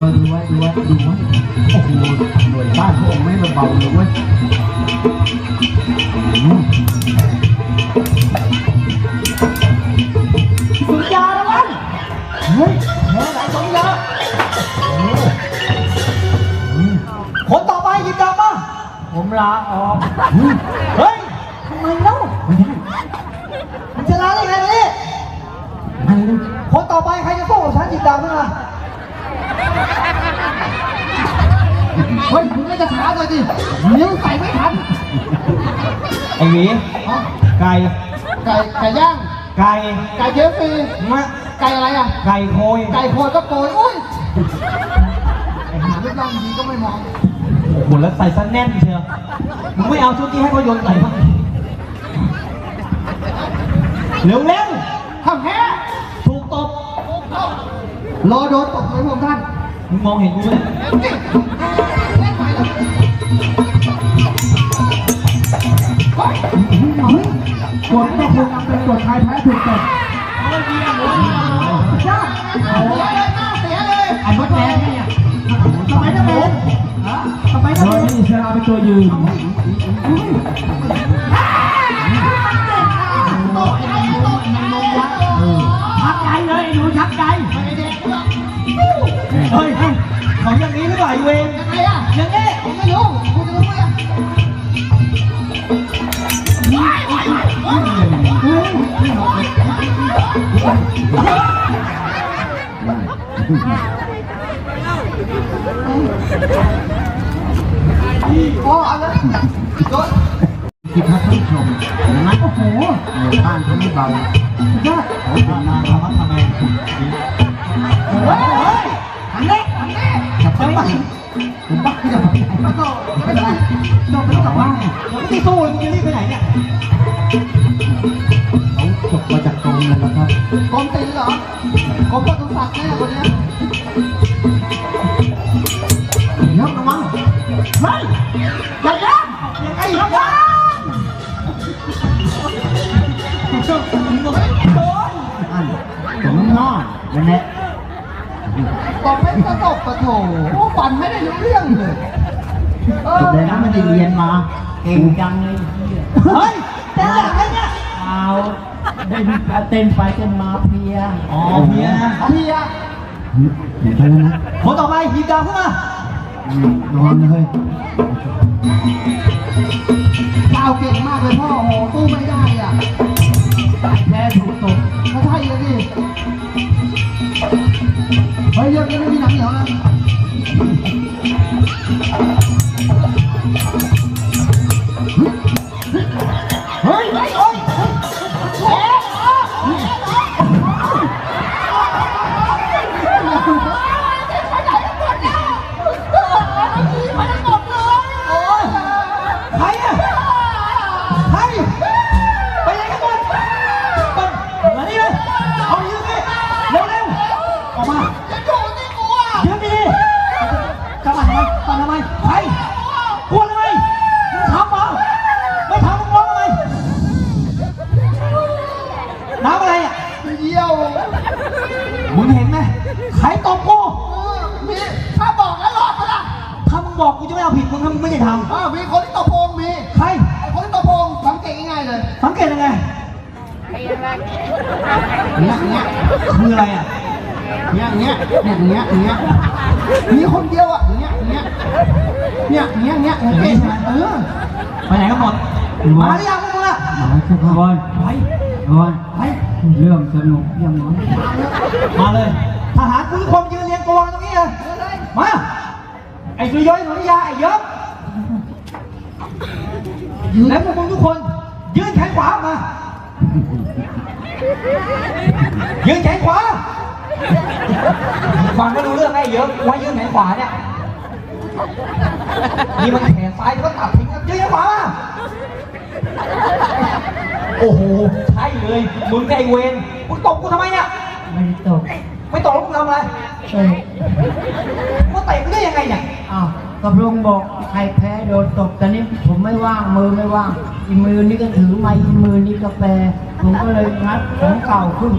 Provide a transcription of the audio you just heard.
ดูไว้ดูไว้ดูไว้โอ้โหหน่วยบ้านพวกองค์ไม่เบาเลยเว้ยสุดยาแล้วมันเฮ้ยแพ้หลายสองยาโอ้อืมคนต่อไปหยิบดาบมาผมลาออกเฮ้ยทำไมเล่าม่ได้มึงจะลาได้ไงเนี่ยไม่ได้คนต่อไปใครจะสู้กับฉันหยิบดาบมา เฮ้ยมึงก็จะช้าหน่อยดิเลี้ยวใส่ไม่ทันไอ้หวีไก่ไก่ไก่ย่าง ไก่ไก่เคฟซีมะไก่อะไรอะ ไก่โคยไก่โคยก็โกยอุ้ยไอ้หารูปร่างดีก็ไม่มอง โอ้โหแล้วใส่ซะแน่นเชียวมึงไม่เอาชุดที่ให้เขาโยนใส่บ้างเร็วเร็วถ้าแพ้ๆถูกตบ รอโดนตบเลยพวกท่าน มึงมองเห็นกูไหมเฮ้ยกดก็คงเป็นกดใครแพ้ถูกตบจ้าโอ้ยเสียเลยไอ้มดแดงเนี่ยทำไมต้องเป็นทำไมต้องเป็นอิสระเป็นตัวยืน เปล่าไอ้เวรยังไงอะอย่างนี้ผมไม่รู้คุณจะรู้ไหมอะอ๋อเอาเลยโดนที่พักท่านชมนะโอ้โหบ้านเขาไม่เบาสุดยอดเขาเป็นนางธรรมะทำไมเฮ้ยเฮ้ยอันนี้อันนี้จับไป บ้างผมบ้าที่จะไปไม่ต้องไม่เป็นไรจบแล้วกลับบ้านยังไม่ได้สู้เลยมึงจะรีบไปไหนเนี่ยเขาจบมาจากกรมเลยนะครับกรมตีเหรอกรมปศุสัตว์แน่คนเนี้ยเดี๋ยวระวังเฮ้ย ตบไม่กระตบกระโถฟันไม่ได้รู้เรื่องเลยจบเลยนะไม่ได้เรียนมา เก่งจังเลยเฮ้ยแต่หลังไอ้เนี่ยเอาเต้นเต้นไปเต้นมาเพลียอ๋อเมียเพียเห็นไปแล้วนะคนต่อไปหยิบดาบขึ้นมานอนเลยเจ้าเก่งมากเลยพ่อโอ้โหสู้ไม่ได้อะแพ้ถูกตกก็ใช่เลยดิาผิดมึงถ้ามึงไม่ได้ทอ่ามีคนที่ตะโพงมีำใครคนที่ตะโพงสังเกตง่ายๆเลยสังเกตยังไงเนี้ยเนี้ยคืออะไรอะเนี้ยเนี้ยเนี่ยเนี้ยเนี้ยมีคนเดียวอะเนี้ยเนี้ยเนี้ยเนี้ยเนี้ยสังเกตไหมเออไปไหนกันหมดมาหรือยังพวกมึงอะมาเจ้าพ่อไปก่อนไปเรื่องสนุกยังน้อยมาเลยทหารทุกคนยืนเรียงตัวกันตรงนี้เลยมา ไอ้สุริยอยหนุยาไอ้เยอะและพวกมึงทุกคนยืนแขนขวามา ยืนแขนขวาฟังก็รู้เรื่องไอ้เยอะว่ายืนแขนขวาเนี่ยนี่มันแขนซ้ายแล้วก็ตัดทิ้งนะยืนแขนขวามาโอ้โหใช่เลยมึงไอ้เวนมึงตบกูทำไมเนี่ยไม่ได้ตก ไม่ตบแล้วมึงทำอะไรเอ้ยมึงเตะกูได้ยังไงเนี่ยอ้าวกับลุงบอกใครแพ้โดนตกแต่นี้ผมไม่ว่างมือไม่ว่างอีมือนี่ก็ถือไม้อีมือนี่กาแฟผมก็เลยงัดของเก่าขึ้น